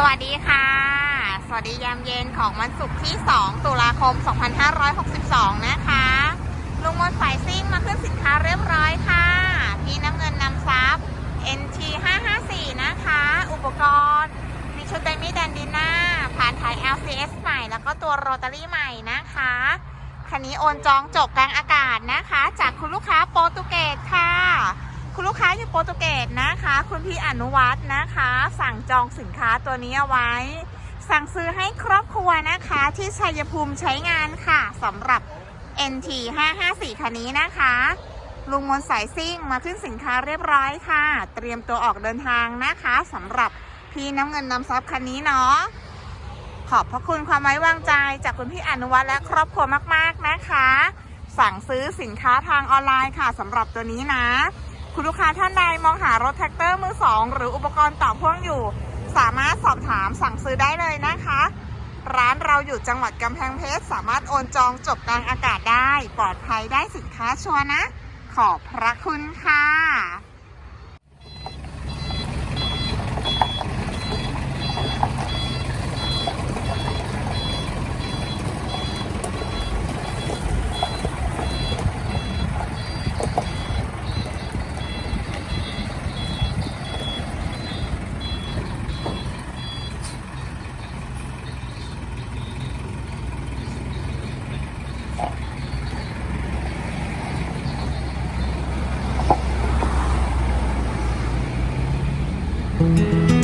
สวัสดีค่ะ สวัสดียามเย็นของวันศุกร์ที่ 2 ตุลาคม 2562 นะคะ ลุงมนต์สายซิ่งมาขึ้นสินค้าเรียบร้อยค่ะ พี่น้ำเงินนำซับ NT 554นะคะ อุปกรณ์ มีชุดไดมี่แดนดิน่า ผ่านถ่าย LCS ใหม่ แล้วก็ตัวโรตารี่ใหม่นะคะ คันนี้โอนจองจบกลางอากาศนะคะ จากคุณลูกค้าโปรตุเกสค่ะ ลูกค้าอยู่โปรตุเกสนะคะ คุณพี่อนุวัฒน์นะคะ สั่งจองสินค้าตัวนี้เอาไว้ สั่งซื้อให้ครอบครัวนะคะที่ชัยภูมิใช้งานค่ะสำหรับ NT 554คันนี้นะคะ ลุงมนสายซิ่งมาขึ้นสินค้าเรียบร้อยค่ะ เตรียมตัวออกเดินทางนะคะสำหรับพี่น้ำเงินน้ำซับคันนี้เนาะขอบพระคุณความไว้วางใจจากคุณพี่อนุวัฒน์และครอบครัวมาก ๆ นะคะ สั่งซื้อสินค้าทางออนไลน์ค่ะสำหรับตัวนี้นะ คุณลูกค้าท่านใดมองหารถแท็กเตอร์มือสองหรืออุปกรณ์ต่อพ่วงอยู่ สามารถสอบถามสั่งซื้อได้เลยนะคะ ร้านเราอยู่จังหวัดกำแพงเพชร สามารถโอนจองจบกลางอากาศได้ ปลอดภัยได้สินค้าชัวนะ ขอบพระคุณค่ะ Música